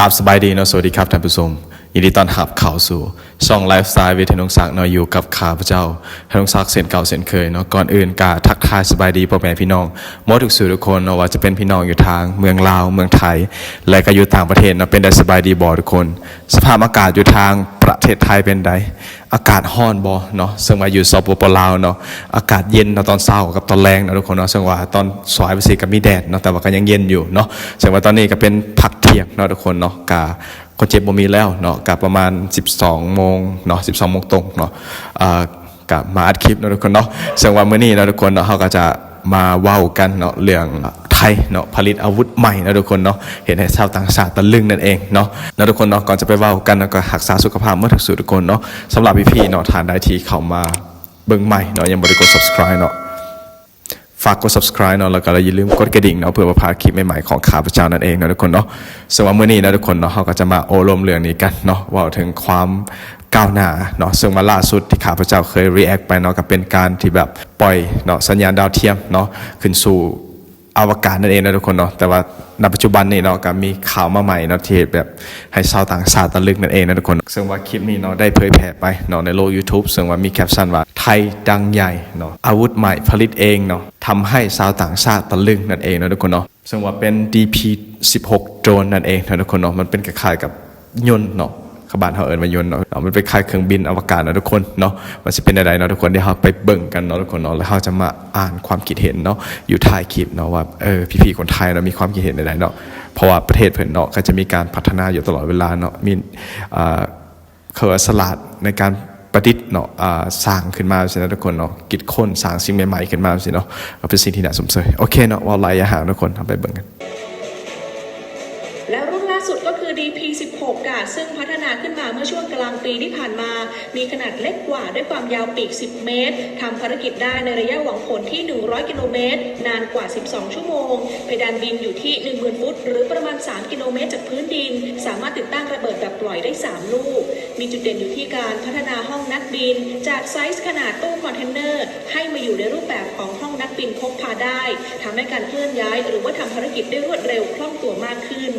กราบสบายดีเนาะสวัสดีครับท่านผู้ชมยินดีต้อนรับเข้าสู่ ช่องไลฟ์สไตล์วิทยนงศักดิ์เนาะอยู่กับข้าพเจ้าธนงศักดิ์เส้นเก่าเส้นเคยเนาะก่อนอื่นกาทักทายสบายดีพ่อแม่พี่น้องมดทุกสื่อทุกคนเนาะว่าจะเป็นพี่น้องอยู่ทางเมืองลาวเมืองไทย และก็อยู่ต่างประเทศเนาะเป็นได้สบายดีบ่ทุกคน สภาพอากาศอยู่ทางประเทศไทยเป็นได อากาศร้อนบ่เนาะซึ่งมาอยู่สปปลาวเนาะอากาศเย็นเนาะตอนเช้ากับตอนแรงเนาะทุกคนเนาะซึ่งว่าตอนสายไปสิก็มีแดดเนาะแต่ว่าก็ยังเย็นอยู่เนาะซึ่งว่าตอนนี้ก็เป็นพักเที่ยงเนาะทุกคนเนาะกาคนเจ็บบ่มีแล้วเนาะกับประมาณ 12โมงเนาะ12โมงตรงเนาะเอ่อกับมาอัดคลิปเนาะทุกคนเนาะซึ่งว่ามื้อนี้เนาะทุกคนเนาะเขาก็จะมาเว้ากันเนาะเรื่อง ไทยเนาะผลิตอาวุธใหม่นะทุกคนเนาะเห็นให้ชาวต่างชาติตะลึงนั่นเองเนาะแล้วทุกคนเนาะก่อนจะไปว้ากันแล้วก็รักษาสุขภาพเมื่อถึงสุดทุกคนเนาะสำหรับพี่ๆเนาะทานได้ที่เข้ามาเบิ่งใหม่เนาะยังบ่ได้กด subscribe เนาะฝากกด subscribe เนาะแล้วก็อย่าลืมกดกระดิ่งเนาะเพื่อมาพาคลิปใหม่ๆของข้าพเจ้านั่นเองนะทุกคนเนาะส่วนว่ามื้อนี้นะทุกคนเนาะเราก็จะมาโอลมเรื่องนี้กันเนาะว่าถึงความก้าวหน้าเนาะซึ่งมาล่าสุดที่ข้าพเจ้าเคย react ไปเนาะก็เป็นการที่แบบปล่อยเนาะสัญญาณดาวเทียมเนาะขึ้นสู่ อวกาศนั่นเองนะทุกคนเนาะแต่ว่าณปัจจุบันนี้เนาะก็มีข่าวมาใหม่เนาะที่แบบให้ชาวต่างชาติตะลึกนั่นเองนะทุกคน ซึ่งว่าคลิปนี้เนาะได้เผยแพร่ไปเนาะในโลก YouTube ซึ่งว่ามีแคปชั่นว่าไทยดังใหญ่เนาะอาวุธใหม่ผลิตเองเนาะทำให้ชาวต่างชาติตะลึงนั่นเองนะทุกคนเนาะซึ่งว่าเป็น DP16 โดรนนั่นเองนะทุกคนเนาะมันเป็นคล้ายๆกับยนต์เนาะ ขบานเขาเอิญมายนเนาะเนาะมันเป็นคล้ายเครื่องบินอวกาศเนาะทุกคนเนาะมันจะเป็นอะไรเนาะทุกคนเดี๋ยวเราไปเบิ่งกันเนาะทุกคนเนาะแล้วเราจะมาอ่านความคิดเห็นเนาะอยู่ท้ายคลิปเนาะว่าเออพี่ๆคนไทยเรามีความคิดเห็นใดๆเนาะเพราะว่าประเทศเพิ่นเนาะก็จะมีการพัฒนาอยู่ตลอดเวลาเนาะมีอ่าเขาว่าสลัดในการประดิษฐ์เนาะอ่าสร้างขึ้นมาสินะทุกคนเนาะคิดค้นสร้างสิ่งใหม่ๆขึ้นมาสิเนาะเป็นสิ่งที่น่าสนใจโอเคเนาะว่าไล่อาหารทุกคนทำไปเบิ่งกัน ปีที่ผ่านมา มีขนาดเล็กกว่าด้วยความยาวปีก 10 เมตรทำภารกิจได้ในระยะหวังผลที่ 100 กิโลเมตร นานกว่า 12 ชั่วโมง เพดานบินอยู่ที่ 10,000 ฟุต หรือประมาณ 3 กิโลเมตรจากพื้นดิน สามารถติดตั้งระเบิดแบบปล่อยได้ 3 ลูก มีจุดเด่นอยู่ที่การพัฒนาห้องนักบิน จากไซส์ขนาดตู้คอนเทนเนอร์ ให้มาอยู่ในรูปแบบของห้องนักบินพกพาได้ทำให้การเคลื่อนย้าย หรือว่าทำภารกิจได้รวดเร็วคล่องตัวมากขึ้น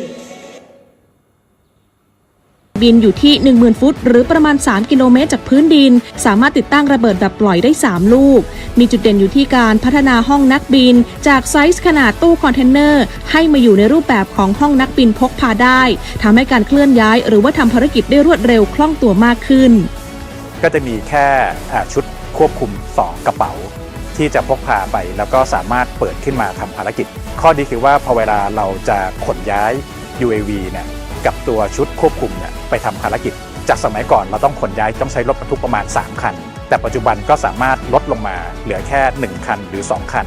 บินอยู่ที่ 10,000 ฟุต หรือประมาณ 3 กิโลเมตรจากพื้นดิน สามารถติดตั้งระเบิดแบบปล่อยได้ 3 ลูก มีจุดเด่นอยู่ที่การพัฒนาห้องนักบิน จากไซส์ขนาดตู้คอนเทนเนอร์ ให้มาอยู่ในรูปแบบของห้องนักบินพกพาได้ทำให้การเคลื่อนย้าย หรือว่าทำภารกิจได้รวดเร็วคล่องตัวมากขึ้น ก็จะมีแค่ชุดควบคุม 2 กระเป๋า ที่จะพกพาไปแล้วก็สามารถเปิดขึ้นมาทำภารกิจ ข้อดีคือว่าพอเวลาเราจะขนย้าย UAV เนี่ย กับตัวชุดควบคุมเนี่ยไปทำภารกิจ จากสมัยก่อนเราต้องขนย้ายต้องใช้รถบรรทุกประมาณ 3 คัน แต่ปัจจุบันก็สามารถลดลงมาเหลือแค่ 1 คันหรือ 2 คัน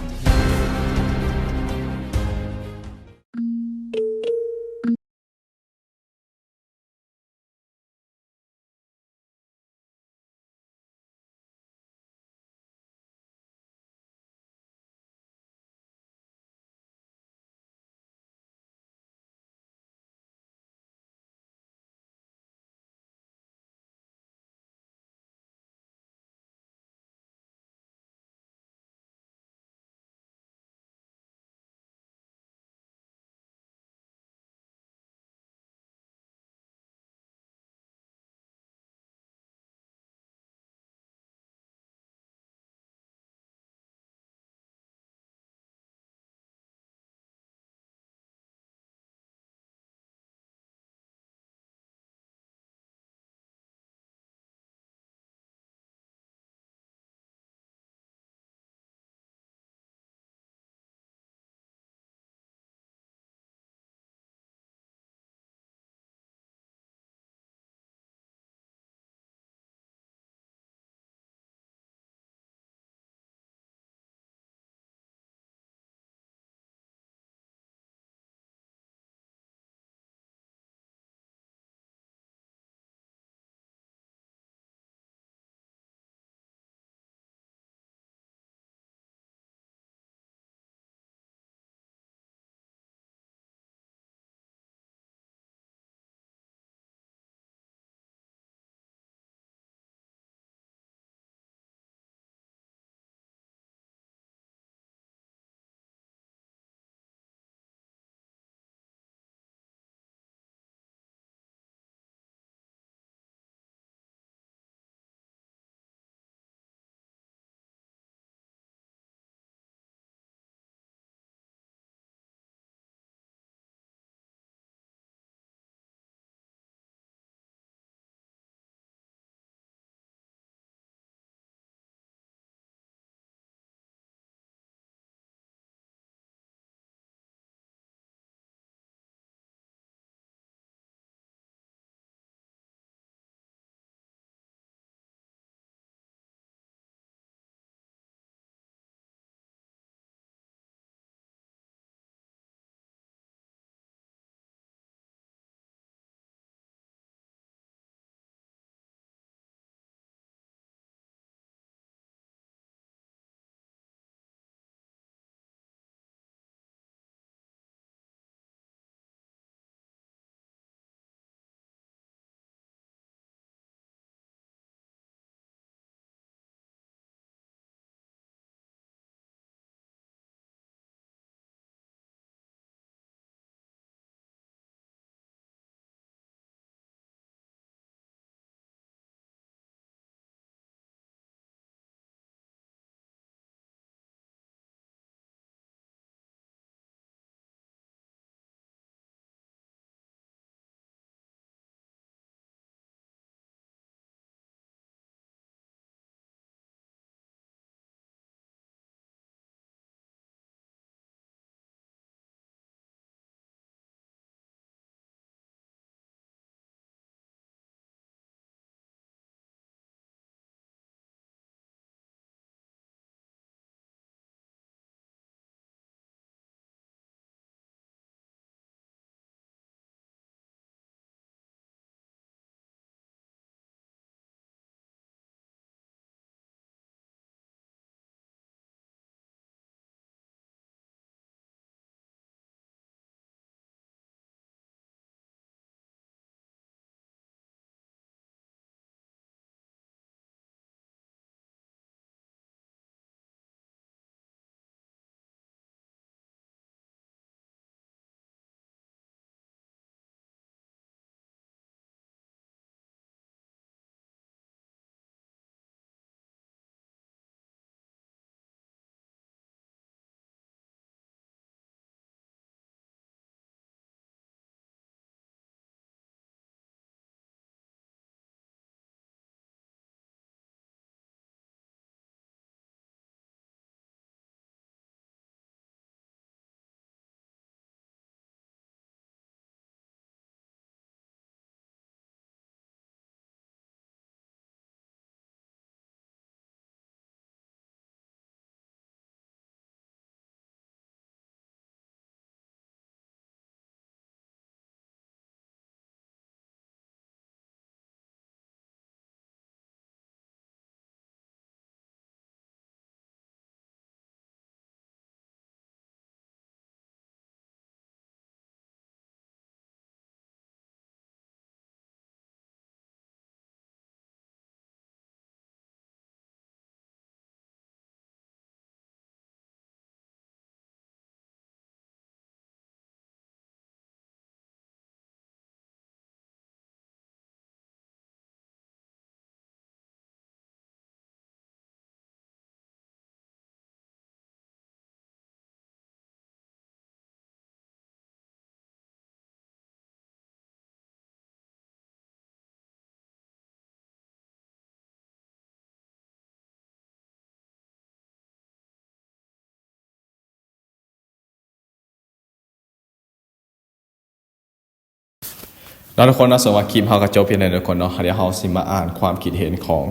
แล้วทุกคนนะสำหรับคลิปเฮากระจเพียงใดทุกคนเนาะเดี๋ยวเฮาสิมาอ่านความคิดเห็นของ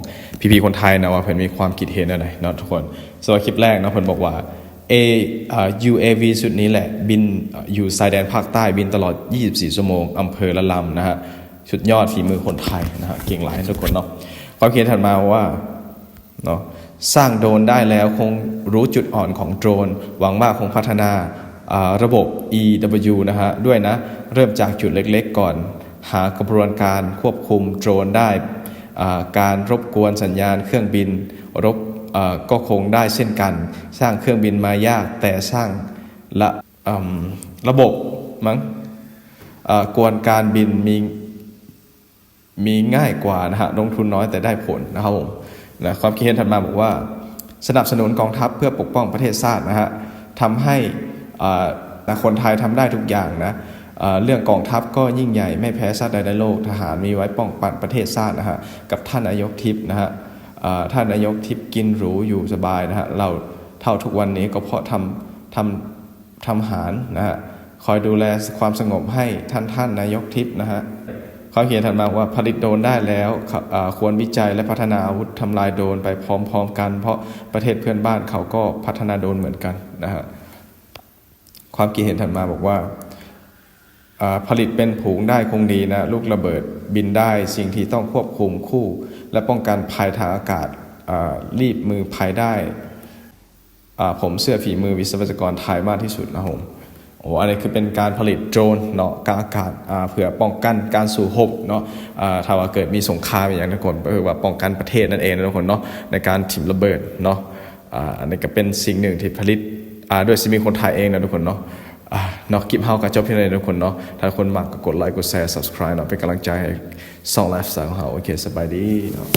พี่ๆคนไทยนะว่าเพิ่นมีความคิดเห็นอะไรเนาะทุกคนสำหรับคลิปแรกเนาะเพิ่นบอกว่า A อ UAV ชุดนี้แหละ บินอยู่ชายแดนภาคใต้บินตลอด 24 ชั่วโมงอำเภอละลำนะฮะชุดยอดฝีมือคนไทยนะฮะเก่งหลายทุกคนเนาะความคิดถัดมาว่าเนาะสร้างโดรนได้แล้วคงรู้จุดอ่อนของโดรน หวังว่าคงพัฒนาอ่าระบบ EW นะฮะด้วยนะ เริ่มจากจุดเล็กๆก่อน หากระบวนการควบคุมโดรนได้ การรบกวนสัญญาณเครื่องบินรบก็คงได้เช่นกัน สร้างเครื่องบินมายากแต่สร้างละระบบมั้งกวนการบินมีมีง่ายกว่านะฮะลงทุนน้อยแต่ได้ผลนะครับผมนะความคิดเห็นถัดมาบอกว่า สนับสนุนกองทัพเพื่อปกป้องประเทศชาตินะฮะทำให้คนไทยทำได้ทุกอย่างนะ เรื่องกองทัพก็ยิ่งใหญ่ไม่แพ้ชาติใดในโลกทหารมีไว้ป้องกันประเทศชาตินะฮะกับท่านนายกทิพย์นะฮะท่านนายกทิพย์กินหรูอยู่สบายนะฮะเราเท่าทุกวันนี้ก็เพราะทำทำทำหารนะฮะคอยดูแลความสงบให้ท่านท่านนายกทิพย์นะฮะเขาเขียนถัดมาว่าผลิตโดนได้แล้วควรวิจัยและพัฒนาอาวุธทำลายโดนไปพร้อมๆกัน เพราะประเทศเพื่อนบ้านเขาก็พัฒนาโดนเหมือนกันนะฮะความคิดเห็นถัดมาบอกว่า ผลิตเป็นผงได้คงดีนะลูกระเบิดบินได้สิ่งที่ต้องควบคุมคู่ และป้องกันภัยทางอากาศรีบมือภัยได้ผมเสื้อฝีมือวิศวกรไทยมากที่สุดนะผมโอ้อันนี้คือเป็นการผลิตโดรนเนาะกางอากาศเพื่อป้องกันการสู่หบเนาะถ้าว่าเกิดมีสงครามอย่างนั้นทุกคนก็คือว่าป้องกันประเทศนั่นเองนะทุกคนเนาะในการถิ่มระเบิดเนาะอันนี้ก็เป็นสิ่งหนึ่งที่ผลิตด้วยซิมีคนไทยเองนะทุกคนเนาะ เนาะคลิปเฮากับจบเพียงเท่านี้ทุกคนเนาะถ้าคนมักก็กดไลค์กดแชร์ subscribe เนาะเป็นกำลังใจให้ส่องไลฟ์สไตล์ของเฮาโอเคสบายดีเนาะ